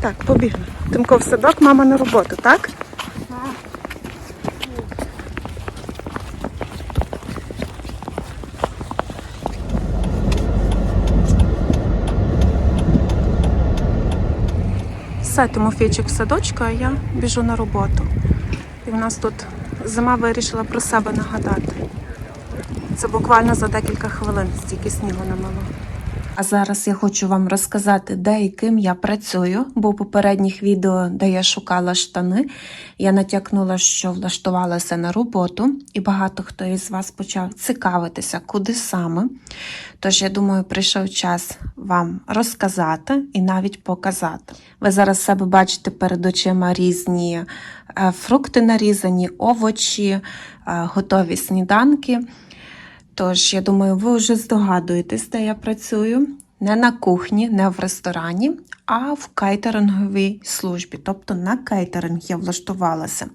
Так, побігли. Тимко в садок, мама на роботу, так? Все, Тимофійчик в садочку, а я біжу на роботу. І в нас тут зима вирішила про себе нагадати. Це буквально за декілька хвилин стільки снігу намело. А зараз я хочу вам розказати, де і ким я працюю, бо у попередніх відео, де я шукала штани, я натякнула, що влаштувалася на роботу, і багато хто із вас почав цікавитися, куди саме. Тож, я думаю, прийшов час вам розказати і навіть показати. Ви зараз себе бачите перед очима різні е, фрукти нарізані, овочі, е, готові сніданки. Тож, я думаю, ви вже здогадуєтесь, де я працюю. Не на кухні, не в ресторані, а в кейтеринговій службі, тобто на кейтеринг я влаштувалася.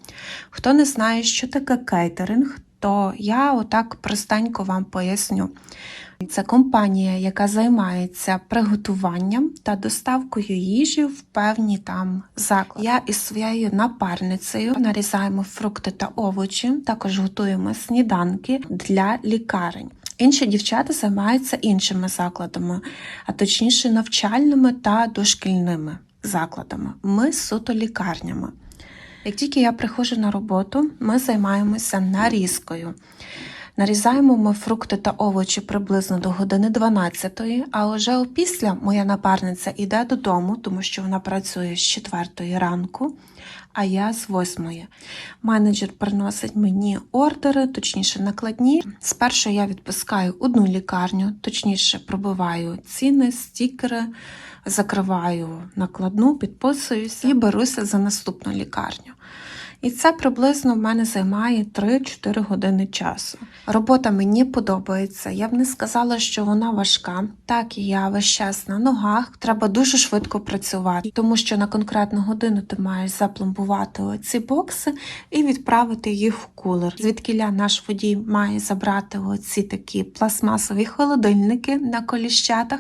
Хто не знає, що таке кейтеринг, то я отак простенько вам поясню. Це компанія, яка займається приготуванням та доставкою їжі в певні там заклади. Я із своєю напарницею нарізаємо фрукти та овочі, також готуємо сніданки для лікарень. Інші дівчата займаються іншими закладами, а точніше навчальними та дошкільними закладами. Ми суто лікарнями. Як тільки я приходжу на роботу, ми займаємося нарізкою. Нарізаємо ми фрукти та овочі приблизно до години 12, а вже опісля моя напарниця йде додому, тому що вона працює з 4 ранку, а я з 8. Менеджер приносить мені ордери, точніше накладні. Спершу я відпускаю одну лікарню, точніше пробиваю ціни, стікери, закриваю накладну, підписуюся і беруся за наступну лікарню. І це приблизно в мене займає 3-4 години часу. Робота мені подобається. Я б не сказала, що вона важка. Так і я весь час на ногах. Треба дуже швидко працювати, тому що на конкретну годину ти маєш запломбувати оці бокси і відправити їх в кулер. Звідкіля наш водій має забрати оці такі пластмасові холодильники на коліщатах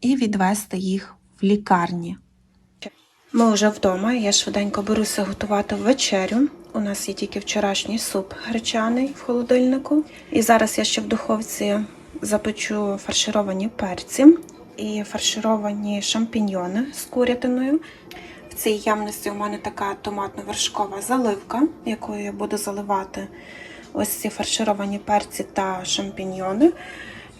і відвести їх в лікарні. Ми вже вдома. Я швиденько беруся готувати вечерю. У нас є тільки вчорашній суп гречаний в холодильнику. І зараз я ще в духовці запечу фаршировані перці і фаршировані шампіньйони з курятиною. В цій ямності у мене така томатно-вершкова заливка, якою я буду заливати ось ці фаршировані перці та шампіньйони.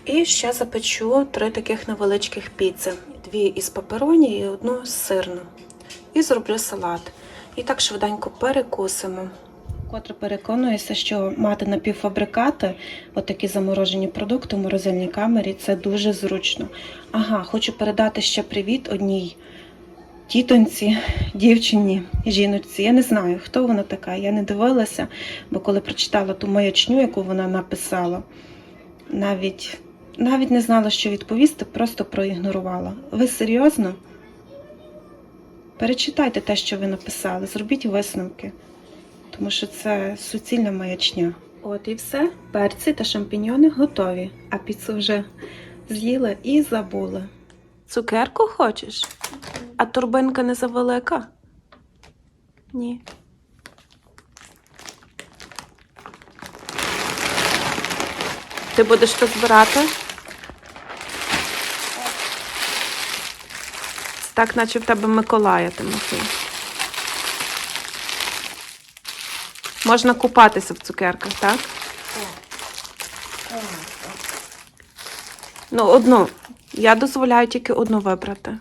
І ще запечу три таких невеличких піци: дві із пепероні і одну з сирну. І зроблю салат. І так швиденько перекусимо. Котре переконуюся, що мати напівфабрикати, отакі заморожені продукти в морозильній камері, це дуже зручно. Ага, хочу передати ще привіт одній тітоньці, дівчині, жіночці. Я не знаю, хто вона така. Я не дивилася, бо коли прочитала ту маячню, яку вона написала, навіть, навіть не знала, що відповісти, просто проігнорувала. Ви серйозно? Перечитайте те, що ви написали, зробіть висновки, тому що це суцільна маячня. От і все. Перці та шампіньони готові, а піцу вже з'їли і забули. Цукерку хочеш? А торбинка не завелика? Ні. Ти будеш то збирати? Так, наче в тебе Миколая, Тимофій. Можна купатися в цукерках, так? Ну, одну. Я дозволяю тільки одну вибрати.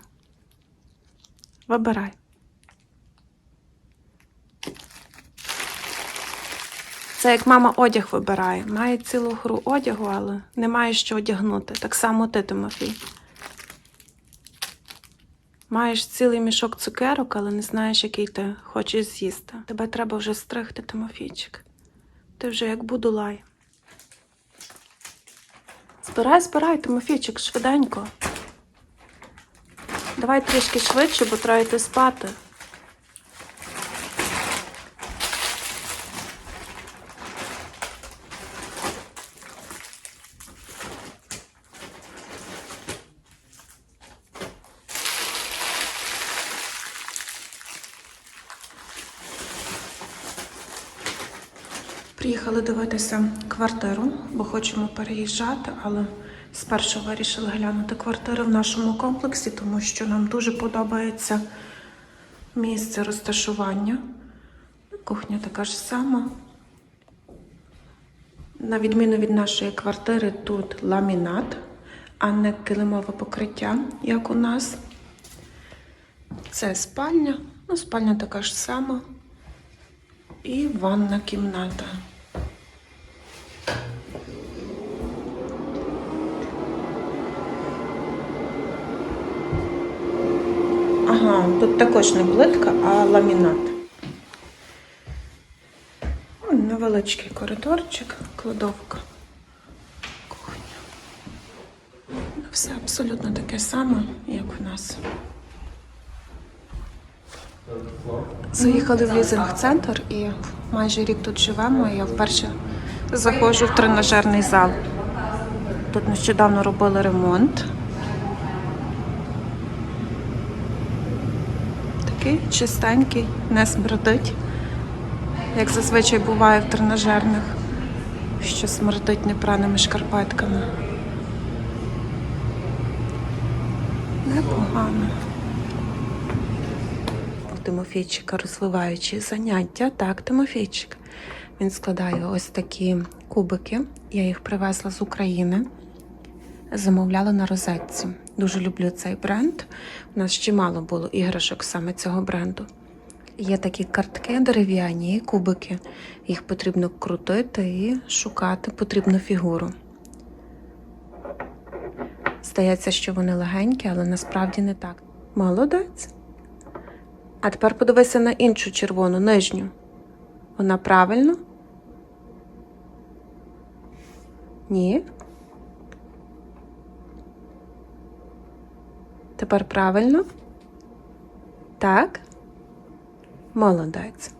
Вибирай. Це як мама одяг вибирає. Має цілу гру одягу, але не має що одягнути. Так само ти, Тимофій. Маєш цілий мішок цукерок, але не знаєш, який ти хочеш з'їсти. Тебе треба вже стригти, Тимофійчик. Ти вже як будулай. Збирай, збирай, Тимофійчик, швиденько. Давай трішки швидше, бо треба йти спати. Дивитися квартиру, бо хочемо переїжджати, але спершу вирішили глянути квартири в нашому комплексі, тому що нам дуже подобається місце розташування. Кухня така ж сама. На відміну від нашої квартири, тут ламінат, а не килимове покриття, як у нас. Це спальня. Ну, спальня така ж сама. І ванна кімната. Ага, тут також не плитка, а ламінат. Невеличкий коридорчик, кладовка, кухня. Все абсолютно таке саме, як у нас. Заїхали в лізинг-центр і майже рік тут живемо. і Я вперше заходжу в тренажерний зал. Тут нещодавно робили ремонт. Такий чистенький, не смердить. Як зазвичай буває в тренажерних, що смердить непраними шкарпетками. Непогано. У Тимофійчика розвиваючі заняття. Так, Тимофійчик. Він складає ось такі кубики. Я їх привезла з України. Замовляла на розетці. Дуже люблю цей бренд. У нас ще мало було іграшок саме цього бренду. Є такі картки дерев'яні, кубики. Їх потрібно крутити і шукати потрібну фігуру. Здається, що вони легенькі, але насправді не так. Молодець. А тепер подивися на іншу червону, нижню. Вона правильно? Ні. Тепер правильно? Так? Молодець.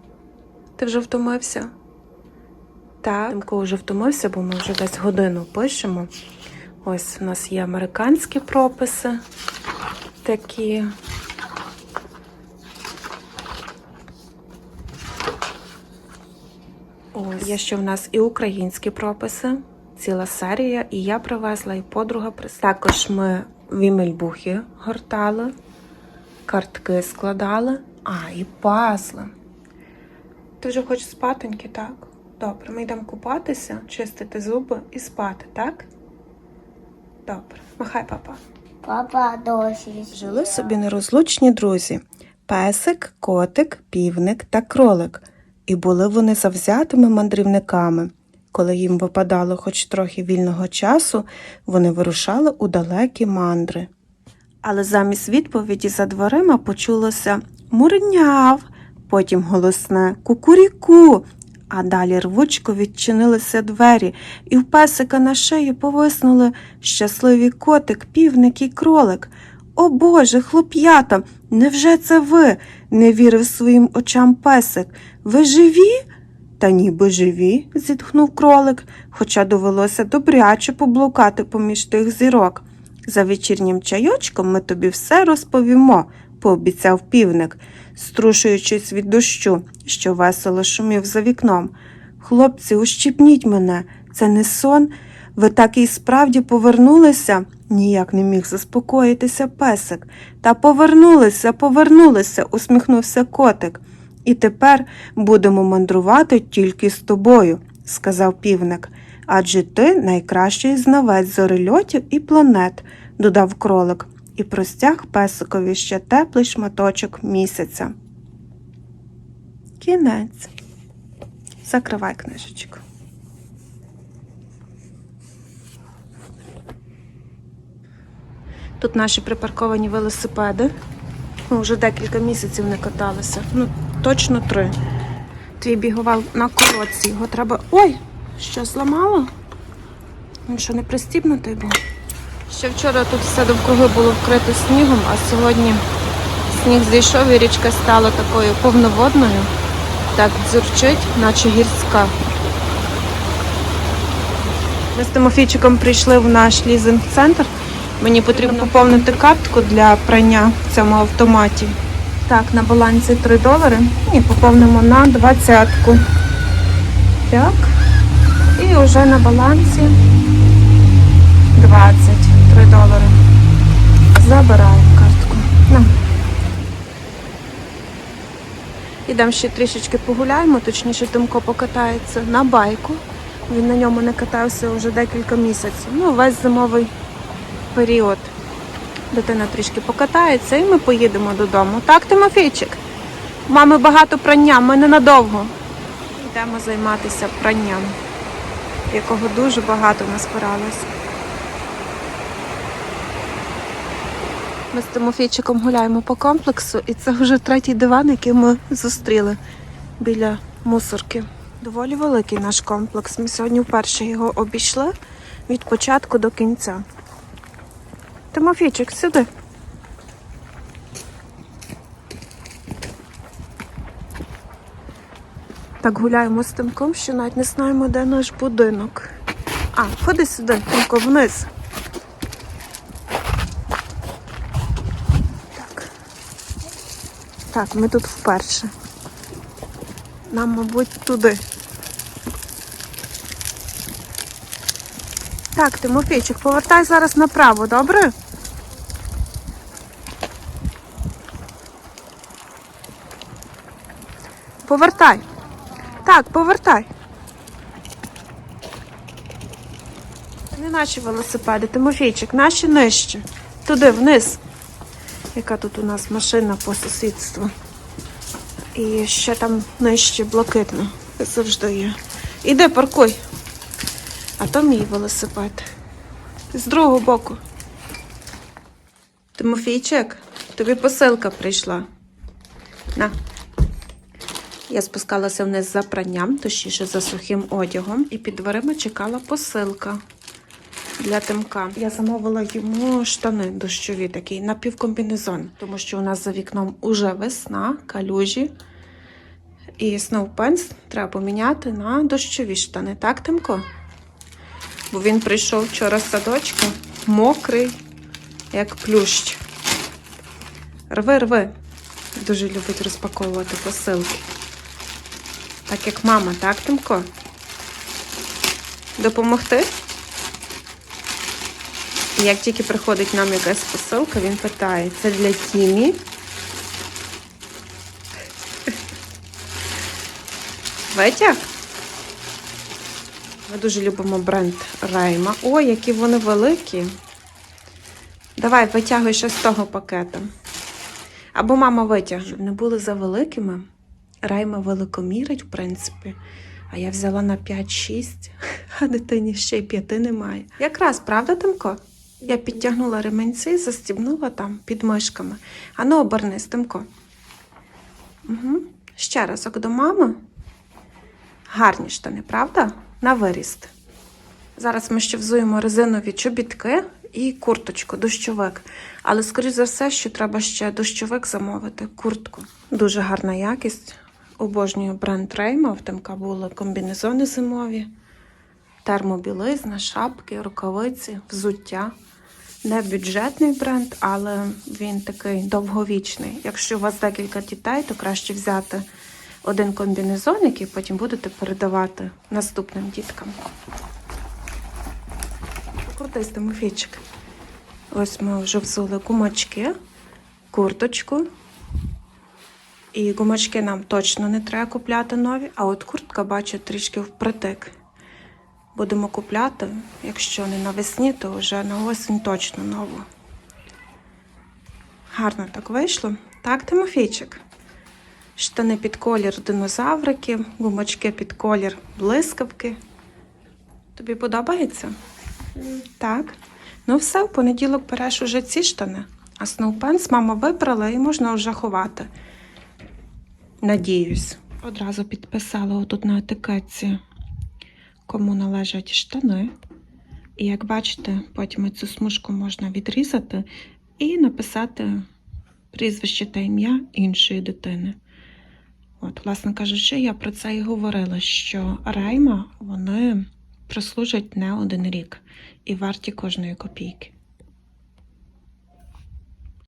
Ти вже втомився? Так. Тимко вже втомився, бо ми вже десь годину пишемо. Ось у нас є американські прописи такі. Ось є ще в нас і українські прописи, ціла серія, і я привезла, і подруга. Також ми вімельбухи гортали, картки складали, а, і пазли. Ти вже хочеш спатоньки, так? Добре, ми йдемо купатися, чистити зуби і спати, так? Добре, махай, папа. Папа досі. Жили собі нерозлучні друзі песик, котик, півник та кролик. І були вони завзятими мандрівниками. Коли їм випадало хоч трохи вільного часу, вони вирушали у далекі мандри. Але замість відповіді за дверима почулося мурняв, потім голосне кукуріку, а далі рвучко відчинилися двері, і в песика на шиї повиснули щасливі котик, півник і кролик. О Боже, хлоп'ята, невже це ви? не вірив своїм очам песик. Ви живі? Та ніби живі, зітхнув кролик, хоча довелося добряче поблукати поміж тих зірок. За вечірнім чайочком ми тобі все розповімо, пообіцяв півник, струшуючись від дощу, що весело шумів за вікном. Хлопці, ущипніть мене, це не сон. Ви так і справді повернулися? Ніяк не міг заспокоїтися песик. Та повернулися, повернулися, усміхнувся котик. І тепер будемо мандрувати тільки з тобою, сказав півник. Адже ти найкращий знавець зорильотів і планет, додав кролик, і простяг песикові ще теплий шматочок місяця. Кінець. Закривай книжечку. Тут наші припарковані велосипеди. Ми вже декілька місяців не каталися. Ну, точно три. Твій бігував на колодці. Його треба. Ой! Що зламало? Він що не пристібнутий був? Ще вчора тут все довкруги було вкрито снігом, а сьогодні сніг зійшов і річка стала такою повноводною. Так дзюрчить, наче гірська. Ми з Тимофійчиком прийшли в наш лізинг-центр. Мені потрібно поповнити картку для прання в цьому автоматі. Так, на балансі 3 долари. І поповнимо на двадцятку. Так. І вже на балансі 23 долари. Забираємо картку. На. Ідемо ще трішечки погуляємо, точніше Тимко покатається на байку. Він на ньому не катався вже декілька місяців. Ну, весь зимовий період. Дитина трішки покатається і ми поїдемо додому. Так, Тимофійчик? Мами багато прання, ми ненадовго. Йдемо займатися пранням, якого дуже багато назбиралось. Ми з Тимофійчиком гуляємо по комплексу, і це вже третій диван, який ми зустріли біля мусорки. Доволі великий наш комплекс. Ми сьогодні вперше його обійшли від початку до кінця. Тимофійчик, сюди. Так гуляємо з Тимком, що навіть не знаємо, де наш будинок. А, ходи сюди, Тимко, вниз. Так. Так, ми тут вперше. Нам, мабуть, туди. Так, Тимофійчик, повертай зараз направо, добре? Повертай. Так, повертай. Не наші велосипеди, Тимофійчик, наші нижче. Туди, вниз. Яка тут у нас машина по сусідству. І ще там нижче блакитно. Завжди є. Іди, паркуй. А то мій велосипед. З другого боку. Тимофійчик, тобі посилка прийшла. На. Я спускалася вниз за пранням, точніше за сухим одягом, і під дверима чекала посилка для Тимка. Я замовила йому штани дощові, такий напівкомбінезон, тому що у нас за вікном уже весна, калюжі. І сноупенс треба поміняти на дощові штани, так, Тимко? Бо він прийшов вчора з садочка, мокрий, як плющ. Рви, рви. Дуже любить розпаковувати посилки. Так як мама, так, Тимко? Допомогти? І як тільки приходить нам якась посилка, він питає, це для Тімі? Витяг? Ми дуже любимо бренд Рейма. Ой, які вони великі. Давай, витягуй ще з того пакета. Або мама витягне. Не були за великими. Райма великомірить, в принципі. А я взяла на 5-6, а дитині ще й п'яти немає. Якраз, правда, Тимко? Я підтягнула ременці, застібнула там під мишками. Ану, обернись, Тимко. Угу. Ще разок до мами. Гарні штани, правда? На виріст. Зараз ми ще взуємо резинові чобітки і курточку, дощовик. Але, скоріш за все, що треба ще дощовик замовити, куртку. Дуже гарна якість. Обожнюю бренд Рейма. В Тимка були комбінезони зимові, термобілизна, шапки, рукавиці, взуття. Не бюджетний бренд, але він такий довговічний. Якщо у вас декілька дітей, то краще взяти один комбінезон, який потім будете передавати наступним діткам. Крутий Тимофійчик. Ось ми вже взули гумачки, курточку. І гумачки нам точно не треба купляти нові, а от куртка, бачу, трішки впритик. Будемо купляти, якщо не навесні, то вже на осінь точно нову. Гарно так вийшло. Так, Тимофійчик? Штани під колір динозаврики, гумачки під колір блискавки. Тобі подобається? Так. Ну все, в понеділок береш уже ці штани, а сноупенс мама вибрала і можна вже ховати. Надіюсь. Одразу підписала отут на етикетці, кому належать штани. І як бачите, потім цю смужку можна відрізати і написати прізвище та ім'я іншої дитини. От, власне кажучи, я про це і говорила, що рейма вони прослужать не один рік і варті кожної копійки.